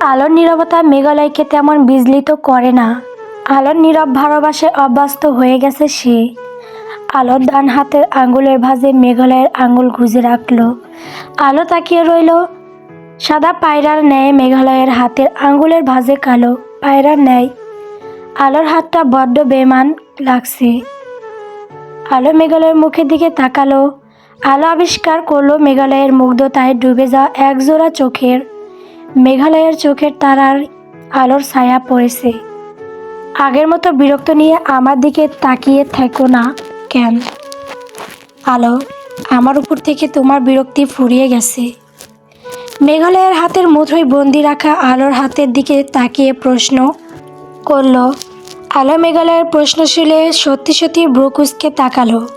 আলোর নীরবতা মেঘালয়কে তেমন বিজলিত করে না। আলোর নীরব ভালোবাসে অভ্যস্ত হয়ে গেছে সে। আলোর ডান হাতের আঙ্গুলের ভাঁজে মেঘালয়ের আঙ্গুল গুজে রাখল। আলো তাকিয়ে রইল, সাদা পায়রার ন্যায় মেঘালয়ের হাতের আঙ্গুলের ভাঁজে কালো পায়রার ন্যায়। আলোর হাতটা বড্ড বেমান লাগছে। আলো মেঘালয়ের মুখের দিকে তাকালো, আলো আবিষ্কার করল মেঘালয়ের মুগ্ধতায় ডুবে যাওয়া একজোড়া চোখের মেঘালয়ের চোখের তারার আলোর ছায়া পড়েছে। আগের মতো বিরক্ত নিয়ে আমার দিকে তাকিয়ে থেকো না কেন? আলো, আমার উপর থেকে তোমার বিরক্তি ফুরিয়ে গেছে। মেঘালয়ের হাতের মুঠোয় বন্দি রাখা আলোর হাতের দিকে তাকিয়ে প্রশ্ন করল। আলো, মেঘালয়ের প্রশ্ন শুনে সত্যি সত্যি ব্রুকুসকে তাকালো।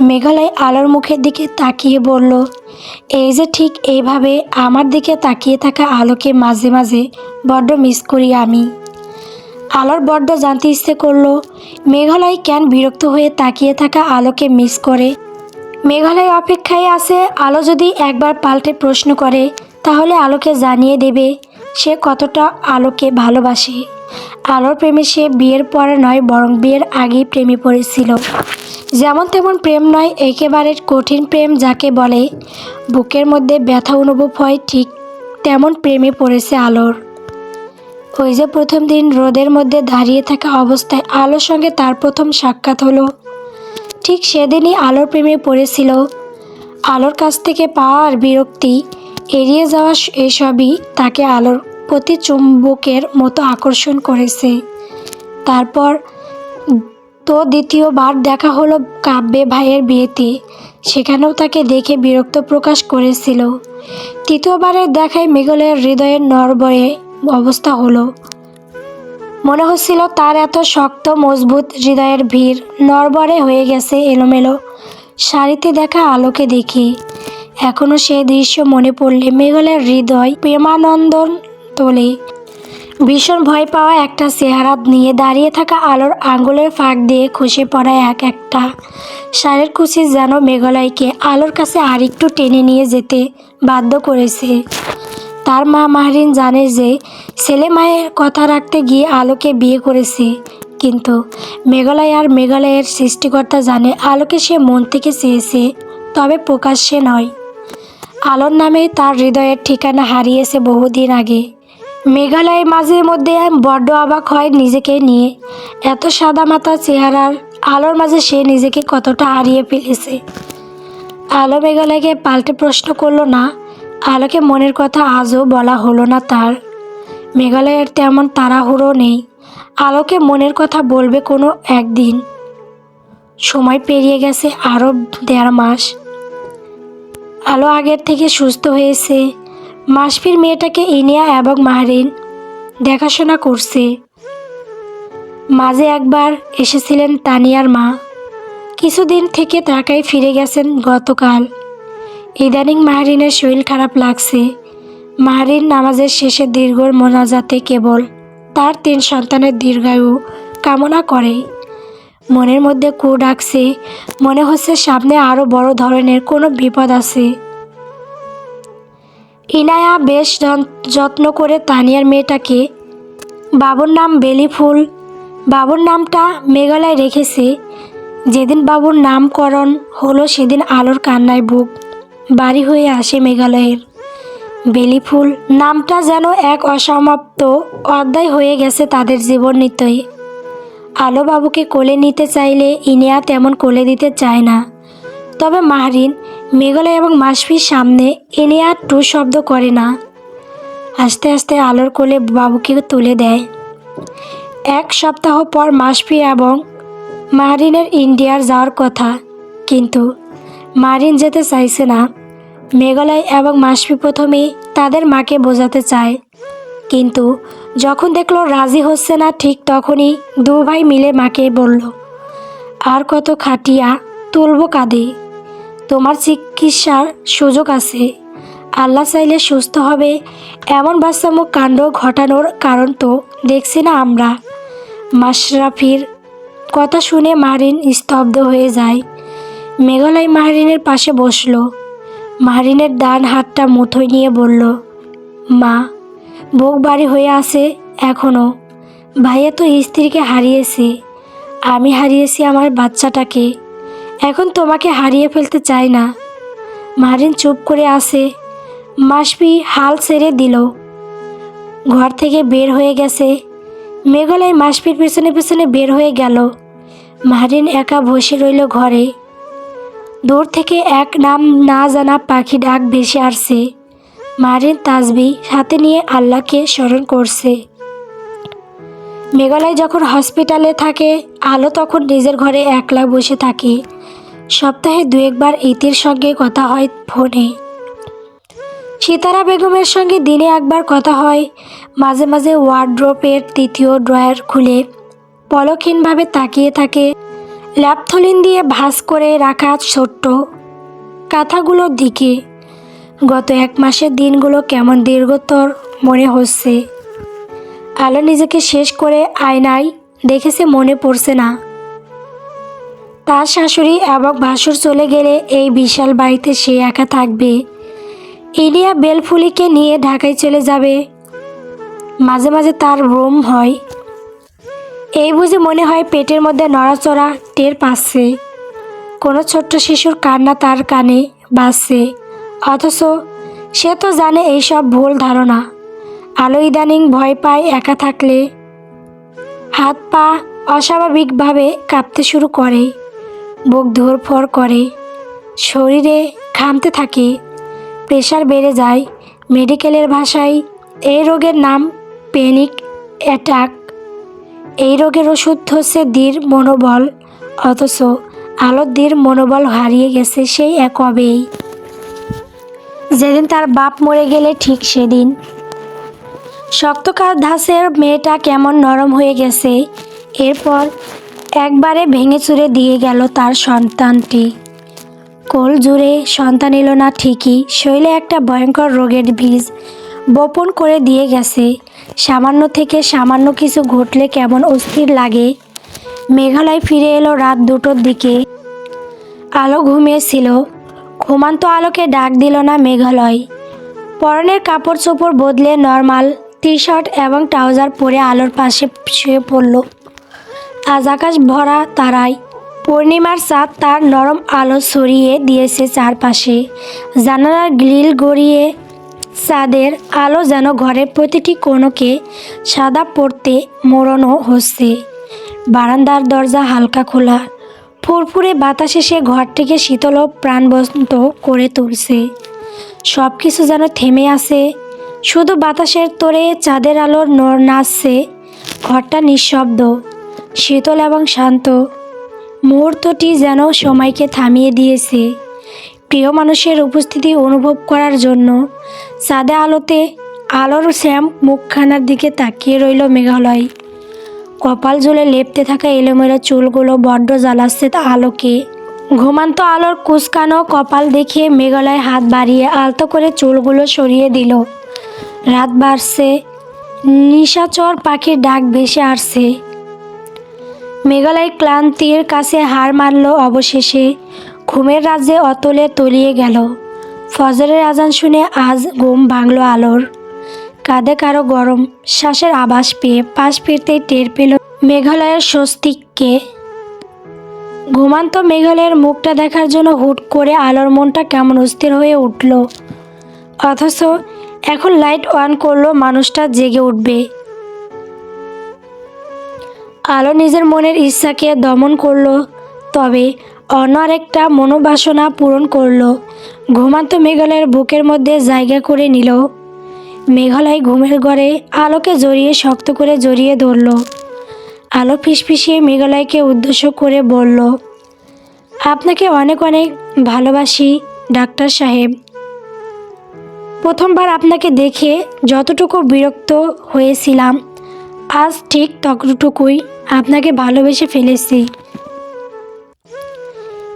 মেঘালয় আলোর মুখের দিকে তাকিয়ে বলল এই যে ঠিক এইভাবে আমার দিকে তাকিয়ে থাকা আলোকে মাঝে মাঝে বড্ড মিস করি আমি। আলোর বড্ড জানতে ইচ্ছে করল, মেঘালয় কেন বিরক্ত হয়ে তাকিয়ে থাকা আলোকে মিস করে? মেঘালয় অপেক্ষায় আছে, আলো যদি একবার পাল্টে প্রশ্ন করে, তাহলে আলোকে জানিয়ে দেবে সে কতটা আলোকে ভালোবাসে। আলোর প্রেমে সে বিয়ের পরে নয়, বরং বিয়ের আগেই প্রেমে পড়েছিল। যেমন তেমন প্রেম নয় একেবারে কঠিন প্রেম যাকে বলে, বুকের মধ্যে ব্যথা অনুভব হয়, ঠিক তেমন প্রেমে পড়েছে আলোর। ওই যে প্রথম দিন রোদের মধ্যে দাঁড়িয়ে থাকা অবস্থায় আলোর সঙ্গে তার প্রথম সাক্ষাৎ হলো। ঠিক সেদিনই আলোর প্রেমে পড়েছিল। আলোর কাছ থেকে পাওয়ার বিরক্তি, এড়িয়ে যাওয়া এসবই তাকে আলোর প্রতি চুম্বকের মতো আকর্ষণ করেছে। তারপর তো দ্বিতীয়বার দেখা হলো কাব্যে ভাইয়ের বিয়েতে। সেখানেও তাকে দেখে বিরক্ত প্রকাশ করেছিল। তৃতীয়বারের দেখায় মেঘলের হৃদয়ের নরবয়ে অবস্থা হলো। মনে হচ্ছিল তার এত শক্ত, মজবুত হৃদয়ের ভিড় নরবরে হয়ে গেছে এলোমেলো। শাড়িতে দেখা আলোকে দেখে। এখনও সে দৃশ্য মনে পড়লে মেঘালয়ের হৃদয় প্রেমানন্দন তোলে। ভীষণ ভয় পাওয়া একটা চেহারা নিয়ে দাঁড়িয়ে থাকা আলোর আঙ্গুলের ফাঁক দিয়ে খসে পড়া এক একটা। সারের কুচি যেন মেঘালয়কে আলোর কাছে আরেকটু টেনে নিয়ে যেতে বাধ্য করেছে। তার মা মাহরিন জানে যে ছেলে মায়ের কথা রাখতে গিয়ে আলোকে বিয়ে করেছে, কিন্তু মেঘালয় আর মেঘালয়ের সৃষ্টিকর্তা জানে আলোকে সে মন থেকে চেয়েছে, তবে প্রকাশ্যে নয়। আলোর নামে তার হৃদয়ের ঠিকানা হারিয়েছে বহুদিন আগে। মেঘালয় মাঝে মধ্যে বড্ড অবাক হয় নিজেকে নিয়ে। এত সাদা মাথা চেহারার আলোর মাঝে সে নিজেকে কতটা হারিয়ে ফেলেছে। আলো মেঘালয়কে পাল্টে প্রশ্ন করল না, আলোকে মনের কথা আজও বলা হলো না তার। মেঘালয়ের তেমন তাড়াহুড়ো নেই, আলোকে মনের কথা বলবে কোনো একদিন। সময় পেরিয়ে গেছে আরও দেড় মাস। আলো আগের থেকে সুস্থ হয়েছে মাসফির মেয়েটাকে ইনিয়া এবং মাহরিন দেখাশোনা করছে। মাঝে একবার এসেছিলেন তানিয়ার মা। কিছুদিন থেকে ঢাকায় ফিরে গেছেন গতকাল। ইদানিং মাহরিনের শরীর খারাপ লাগছে। মাহরিন নামাজের শেষে দীর্ঘ মোনাজাতে কেবল তার তিন সন্তানের দীর্ঘায়ু কামনা করে। মনের মধ্যে কু ডাকছে। মনে হচ্ছে সামনে আরও বড় ধরনের কোনো বিপদ আছে। ইনায়া বেশ যত্ন করে তানিয়ার মেয়েটাকে, বাবুর নাম বেলি ফুল বাবুর নামটা মেঘালয় রেখেছে। যেদিন বাবুর নামকরণ হলো সেদিন আলোর কান্নায় বুক বাড়ি হয়ে আসে মেঘালয়ের। বেলি ফুল নামটা যেন এক অসমাপ্ত অধ্যায় হয়ে গেছে তাদের জীবন নিত্যই। আলো বাবুকে কোলে নিতে চাইলে ইনিয়া তেমন কোলে দিতে চায় না। তবে মাহরিন মেঘালয় এবং মাসফির সামনে ইনিয়া টু শব্দ করে না। আস্তে আস্তে আলোর কোলে বাবুকে তুলে দেয়। এক সপ্তাহ পর মাসফি এবং মারিনের ইন্ডিয়ার যাওয়ার কথা। কিন্তু মারিন যেতে চাইছে না। মেঘালয় এবং মাসফি প্রথমেই তাদের মাকে বোঝাতে চায়। কিন্তু যখন দেখল রাজি হচ্ছে না ঠিক তখনই দু ভাই মিলে মাকে বলল, আর কত খাটিয়া তুলব কাঁধে? তোমার চিকিৎসার সুযোগ আছে। আল্লাহ চাইলে সুস্থ হবে, এমন বাচ্চামুখ কাণ্ড ঘটানোর কারণ তো দেখছি না আমরা। মাশরাফির কথা শুনে মারিন স্তব্ধ হয়ে যায়। মেঘালয় মাহরিনের পাশে বসল। মাহরিনের ডান হাতটা মুঠোয় নিয়ে বলল, মা, বুক বাড়ি হয়ে আছে এখনও ভাইয়া তো স্ত্রীকে হারিয়েছে। আমি হারিয়েছি আমার বাচ্চাটাকে। এখন তোমাকে হারিয়ে ফেলতে চাই না। মারিন চুপ করে আসে মাসপি হাল ছেড়ে দিল। ঘর থেকে বের হয়ে গেছে। মেঘালয় মাসপির পেছনে পেছনে বের হয়ে গেল। মারিন একা বসে রইল ঘরে। দূর থেকে এক নাম না জানা পাখি ডাক ভেসে আসছে। মারিন তাজবি হাতে নিয়ে আল্লাহকে স্মরণ করছে। মেঘালয় যখন হসপিটালে থাকে, আলো তখন নিজের ঘরে একলা বসে থাকে। সপ্তাহে দু একবার ইতির সঙ্গে কথা হয় ফোনে। সীতারা বেগমের সঙ্গে দিনে একবার কথা হয়, মাঝে মাঝে ওয়ার্ড্রোপের তৃতীয় ড্রয়ার খুলে পলক্ষীনভাবে তাকিয়ে থাকে ল্যাপথলিন দিয়ে ভাঁজ করে রাখা ছোট্ট কাঁথাগুলোর দিকে। গত এক মাসের দিনগুলো কেমন দীর্ঘতর মনে হচ্ছে। আলো নিজেকে শেষ করে আয়নায় দেখেছে মনে পড়ছে না। তার শাশুড়ি এবং ভাসুর চলে গেলে এই বিশাল বাড়িতে সে একা থাকবে। ইলিয়া বেলফুলিকে নিয়ে ঢাকায় চলে যাবে। মাঝে মাঝে তার রোম হয়। এই বুঝে মনে হয় পেটের মধ্যে নড়াচড়া টের পাচ্ছে। কোনো ছোট্ট শিশুর কান্না তার কানে বাজছে। অথচ সে তো জানে এইসব ভুল ধারণা। আলো ইদানিং ভয় পায় একা থাকলে। হাত পা অস্বাভাবিকভাবে কাঁপতে শুরু করে। বুক ধরফর করে। শরীরে খামতে থাকে, প্রেশার বেড়ে যায়। মেডিকেলের ভাষায়, এই রোগের নাম প্যানিক অ্যাটাক। এই রোগের ওষুধ হচ্ছে দীর মনোবল, অথচ আলোর দীর মনোবল হারিয়ে গেছে সেই এক কবেই যেদিন তার বাপ মরে গেলে ঠিক সেদিন। শক্তকার ধাসের মেয়েটা কেমন নরম হয়ে গেছে। এরপর একবারে ভেঙে চুরে দিয়ে গেল তার সন্তানটি। কোল জুড়ে, সন্তান এলো না ঠিকই, শৈলে একটা ভয়ঙ্কর রোগের বীজ বপন করে দিয়ে গেছে। সামান্য থেকে সামান্য কিছু ঘটলে কেমন অস্থির লাগে। মেঘালয় ফিরে এলো রাত দুটোর দিকে। আলো ঘুমিয়েছিল। ঘুমান্ত আলোকে ডাক দিল না মেঘালয়। পরনের কাপড় চোপড় বদলে নর্মাল টি শার্ট এবং ট্রাউজার পরে আলোর পাশে শুয়ে পড়ল। আজ আকাশ ভরা তারায়। পূর্ণিমার চাঁদ তার নরম আলো ছড়িয়ে দিয়েছে চারপাশে। জানালার গ্রিল গড়িয়ে চাঁদের আলো যেন ঘরের প্রতিটি কোণকে সাদা পড়তে মোড়ানো হচ্ছে। বারান্দার দরজা হালকা খোলা। ফুরফুরে বাতাসে সে ঘরটিকে শীতল প্রাণবন্ত করে তুলছে। সব কিছু যেন থেমে আছে। শুধু বাতাসের তোরে চাঁদের আলোর নড় নাচছে। ঘরটা নিঃশব্দ। শীতল এবং শান্ত। মুহূর্তটি যেন সময়কে থামিয়ে দিয়েছে। প্রিয় মানুষের উপস্থিতি অনুভব করার জন্য সাদা আলোতে আলোর শ্যাম মুখখানার দিকে তাকিয়ে রইল মেঘালয়। কপাল জুলে লেপতে থাকা এলোমেলো চুলগুলো বড্ড জ্বালাচ্ছে আলোকে। ঘুমান্ত আলোর কুচকানো কপাল দেখে মেঘালয় হাত বাড়িয়ে আলতো করে চুলগুলো সরিয়ে দিল। রাত বাড়ছে। নিশাচর পাখির ডাক ভেসে আসছে। মেঘালয় ক্লান্তির কাছে হার মারল অবশেষে। ঘুমের রাজ্যে অতলে তলিয়ে গেল। ফজরের আজান শুনে আজ ঘুম ভাঙল আলোর। কাঁধে কারও গরম। শ্বাসের আভাস পেয়ে পাশ ফিরতেই টের পেল মেঘালয়ের স্বস্তিককে। ঘুমান্ত মেঘালয়ের মুখটা দেখার জন্য হুট করে আলোর মনটা কেমন অস্থির হয়ে উঠল। অথচ এখন লাইট অন করল মানুষটা জেগে উঠবে। আলো নিজের মনের ইচ্ছাকে দমন করল, তবে অন্য আরেকটা মনোবাসনা পূরণ করল। ঘুমান্ত মেঘালয়ের বুকের মধ্যে জায়গা করে নিল। মেঘালয় ঘুমের ঘরে আলোকে জড়িয়ে শক্ত করে জড়িয়ে ধরল। আলো ফিসফিসিয়ে মেঘালয়কে উদ্দেশ্য করে বলল, আপনাকে অনেক অনেক ভালোবাসি, ডাক্তার সাহেব। প্রথমবার আপনাকে দেখে যতটুকু বিরক্ত হয়েছিলাম আজ ঠিক ততটুকুই আপনাকে ভালোবেসে ফেলেছি।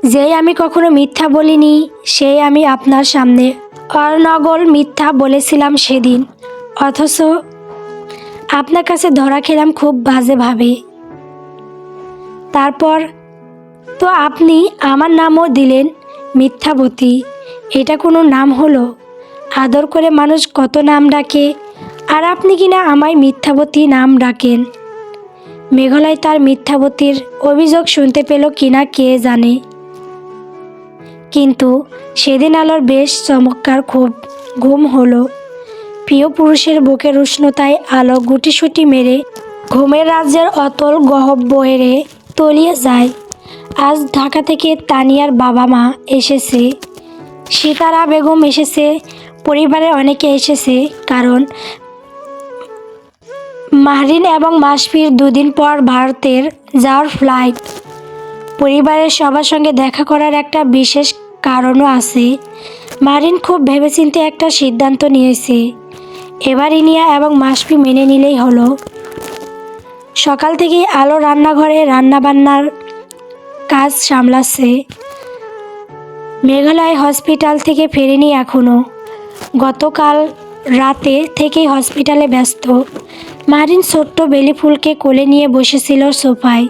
যেই আমি কখনো মিথ্যা বলিনি, সেই আমি আপনার সামনে অর্ণগল মিথ্যা বলেছিলাম সেদিন। অথচ আপনার কাছে ধরা খেলাম খুব বাজেভাবে। তারপর তো আপনি আমার নামও দিলেন মিথ্যাবতী। এটা কোনো নাম হলো? আদর করে মানুষ কত নাম ডাকে আর আপনি কিনা আমায় মিথ্যাবতী নাম ডাকেন? মেঘালয় তার মিথ্যাবতীর অভিযোগ শুনতে পেল কিনা কে জানে। কিন্তু সেদিন আলোর বেশ চমৎকার খুব ঘুম হলো। প্রিয় পুরুষের বুকের উষ্ণতায় আলো গুটিসুটি মেরে ঘুমের রাজ্যের অতল গহব্বরে তলিয়ে যায়। আজ ঢাকা থেকে তানিয়ার বাবা মা এসেছে। সীতারা বেগম এসেছে, পরিবারের অনেকে এসেছে, কারণ মাহরিন এবং মাসফির দুদিন পর ভারতের যাওয়ার ফ্লাইট পরিবারের সবার সঙ্গে দেখা করার একটা বিশেষ কারণও আছে। মারিন খুব ভেবেচিন্তে একটা সিদ্ধান্ত নিয়েছে। এবার ইনিয়া এবং মাসফি মেনে নিলেই হলো। সকাল থেকেই আলো রান্নাঘরে রান্নাবান্নার কাজ সামলাচ্ছে। মেঘালয় হসপিটাল থেকে ফেরেনি এখনও গতকাল রাতে থেকেই হসপিটালে ব্যস্ত। মারিন ছোট্ট বেলি ফুলকে কোলে নিয়ে বসেছিল সোফায়।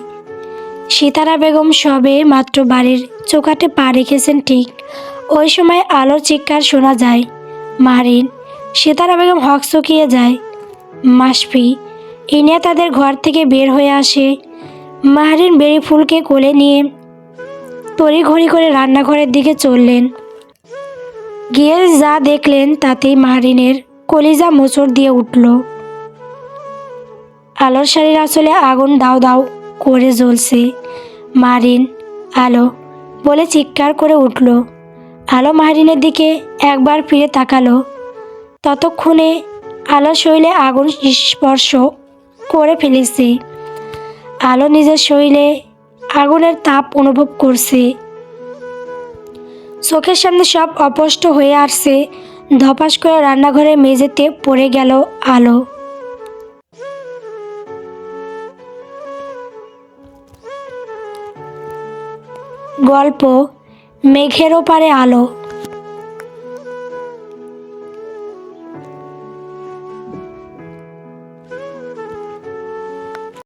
সীতারা বেগম সবে মাত্র বাড়ির চোকাটে পা রেখেছেন ঠিক। ওই সময় আলোর চিৎকার শোনা যায়। মারিন, সীতারা বেগম হক চকিয়ে যায়। মাসফি, ইনিয়া তাদের ঘর থেকে বের হয়ে আসে। মাহরিন বেরি ফুলকে কোলে নিয়ে তড়িঘড়ি করে রান্নাঘরের দিকে চললেন। গিয়ে যা দেখলেন তাতেই মাহরিনের কলিজা মোচড় দিয়ে উঠল। আলোর শাড়ির আসলে আগুন দাও দাও করে জ্বলছে। মারিন, আলো, বলে চিৎকার করে উঠল। আলো মাহরিনের দিকে একবার ফিরে তাকালো। ততক্ষণে আলো শরীরে আগুন স্পর্শ করে ফেলেছে। আলো নিজের শরীরে আগুনের তাপ অনুভব করছে। চোখের সামনে সব অস্পষ্ট হয়ে আসছে। ধপাস করে রান্নাঘরের মেঝেতে পড়ে গেল আলো। গল্প মেঘের ওপারে আলো।